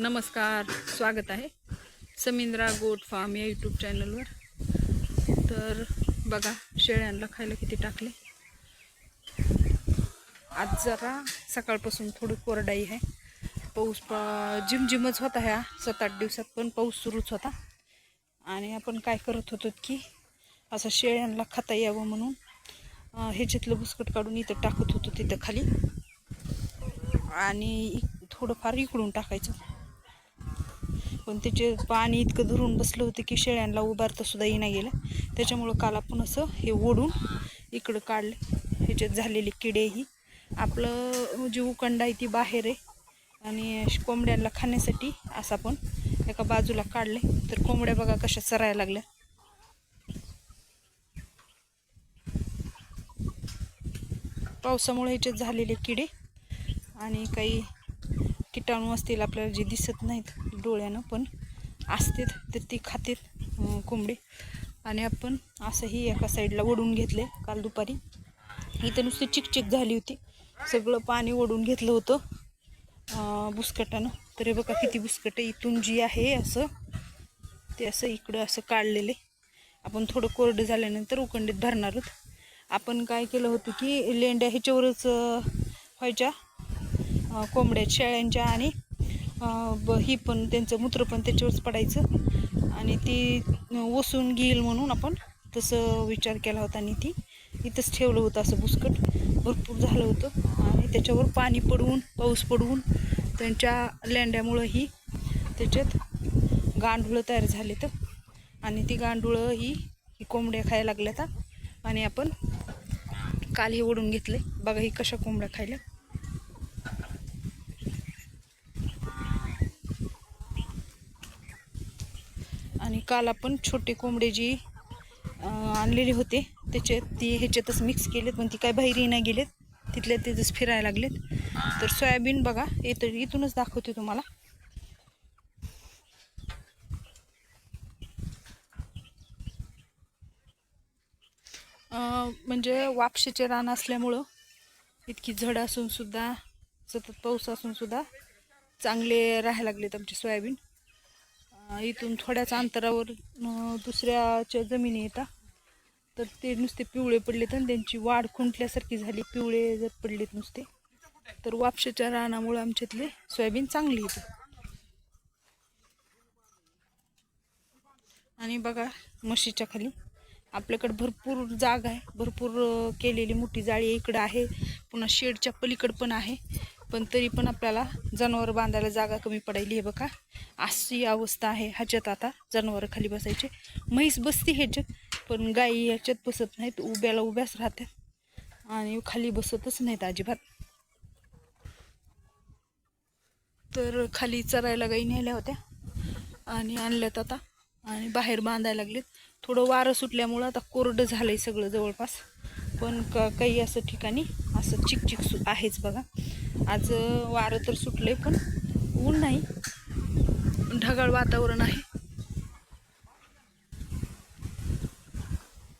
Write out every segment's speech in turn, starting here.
नमस्कार स्वागत आहे समिंद्रा गोट फार्म या यूट्यूब चॅनलवर. तर बघा शेळ्यांना खायला किती टाकले. आज जरा सकाळपासून थोडी कोरडाई आहे. पाऊस पा झिमझिमच होता ह्या सात आठ दिवसात पण पाऊस सुरूच होता. आणि आपण काय करत होतो की असं शेळ्यांना खाता यावं म्हणून ह्याच्यातलं बुसकट काढून इथं टाकत होतो तिथं खाली. आणि थोडंफार इकडून टाकायचं. पण त्याचे पाणी इतकं धरून बसलं होतं की शेळ्यांना उभारता सुद्धा येणं गेलं. त्याच्यामुळं काल आपण असं हे ओढून इकडं काढलं. ह्याच्यात झालेले किडे ही. आपलं म्हणजे जी उकंड आहे ती बाहेर आहे. आणि कोंबड्यांना खाण्यासाठी असं आपण एका बाजूला काढले तर कोंबड्या बघा कशा चरायला लागल्या. पावसामुळे ह्याच्यात झालेले किडे आणि काही किटाणू असतील आपल्याला जे दिसत नाहीत डोळ्यानं पण असतात तर ती खातात कोंबडी. आणि आपण असंही एका साईडला ओढून घेतले काल दुपारी. इथं नुसती चिकचिक झाली होती. सगळं पाणी ओढून घेतलं होतं बुसकटानं. तर हे बघा किती बुसकटं इथून जी आहे असं ते असं इकडं असं काढलेले. आपण थोडं कोरडं झाल्यानंतर उकंडीत भरणार आहोत आपण काय केलं होतं की लेंड्या ह्याच्यावरच व्हायच्या. कोंबड्या शेळ्यांच्या आणि ब ही पण त्यांचं मूत्र पण त्याच्यावरच पडायचं. आणि ती ओसून घेईल म्हणून आपण तसं विचार केला होता आणि ती इथंच ठेवलं होतं असं बुसकट. भरपूर झालं होतं आणि त्याच्यावर पाणी पडवून पाऊस पडवून त्यांच्या लेंड्यामुळं ही त्याच्यात गांडुळं तयार झाले तर. आणि ती गांडुळं ही ही कोंबड्या खायला लागल्या तर आणि आपण काल हे ओढून घेतले. बघा ही कशा कोंबड्या खायला आणि काल आपण छोटे कोंबडे जी आणलेली आणलेले होते त्याच्यात ती ह्याच्यातच मिक्स केलेत पण ती काय बाहेरही नाही गेलेत. तिथल्या तिथंच फिरायला लागलेत. तर सोयाबीन बघा इथं इथूनच दाखवते तुम्हाला. म्हणजे वापशीचे रान असल्यामुळं इतकी झड असून सुद्धा सतत पाऊस असून सुद्धा चांगले राहायला लागलेत आमचे सोयाबीन. इथून थोड्याच अंतरावर दुसऱ्याच्या जमिनी येतात तर ते नुसते पिवळे पडलेत आणि त्यांची वाढ खुंटल्यासारखी झाली. पिवळे जर पडलेत नुसते तर वापशाच्या रानामुळे आमच्यातले सोयाबीन चांगली येते. आणि बघा म्हशीच्या खाली आपल्याकडे भरपूर जागा आहे. भरपूर केलेली मोठी जाळी इकडं आहे. पुन्हा शेडच्या पलीकडं पण आहे. पण तरी पण आपल्याला जनावर बांधायला जागा कमी पडायली आहे बघा. अशी अवस्था आहे ह्याच्यात आता जनावर खाली बसायचे. म्हैस बसते ह्याच्यात पण गाई ह्याच्यात बसत नाहीत उभ्याला उभ्याच राहतात आणि खाली बसतच नाहीत अजिबात. तर खाली चरायला गाई नेल्या होत्या. आणि आणल्यात आता. आणि बाहेर बांधायला लागलेत. थोडं वारं सुटल्यामुळं आता कोरडं झालंय सगळं जवळपास. पण क काही असं ठिकाणी असं चिकचिक सु आहेच बघा. आज वारं तर सुटलंय पण ऊन नाही. ढगाळ वातावरण आहे.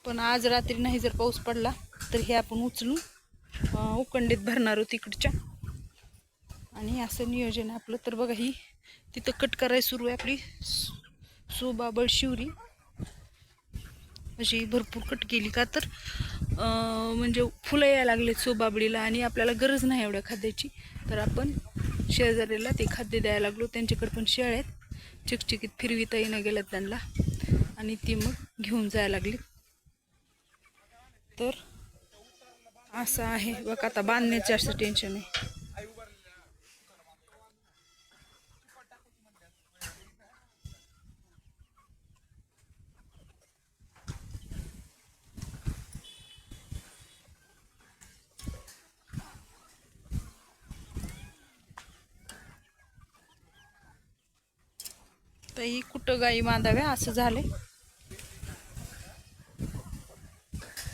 पण आज रात्री नाही जर पाऊस पडला तर हे आपण उचलून उकंडीत भरणार आहोत तिकडच्या आणि असं नियोजन आपलं. तर बघा ही तिथं कट करायला सुरू आहे आपली सोबाबळ शिवरी. अशी भरपूर कट केली का तर म्हणजे फुलं यायला लागलेत सोबाबडीला आणि आपल्याला गरज नाही एवढ्या खाद्याची. तर आपण शेजारीला ते खाद्य द्यायला लागलो. त्यांच्याकडे पण शेळ आहेत. चिकचिकीत फिरविता येणं गेलं त्यांना. आणि ती मग घेऊन जायला लागली. तर असं आहे. बघ आता बांधण्याचे असं टेन्शन आहे. तर ही कुठं गाई बांधाव्या असं झाले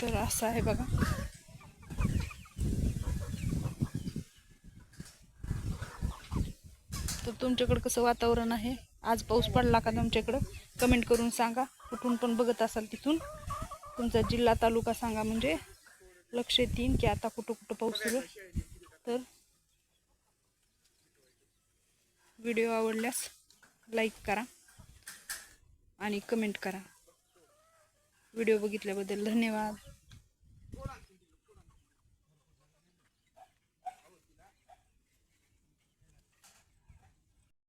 तर असं आहे बघा. तर तुमच्याकडं कसं वातावरण आहे? आज पाऊस पडला का तुमच्याकडं? कमेंट करून सांगा. कुठून पण बघत असाल तिथून. तुमचा जिल्हा तालुका सांगा म्हणजे. लक्ष येईन की आता कुठं कुठं पाऊस सुरू तर व्हिडिओ आवडल्यास लाईक करा. आणि कमेंट करा. व्हिडिओ बघितल्याबद्दल धन्यवाद.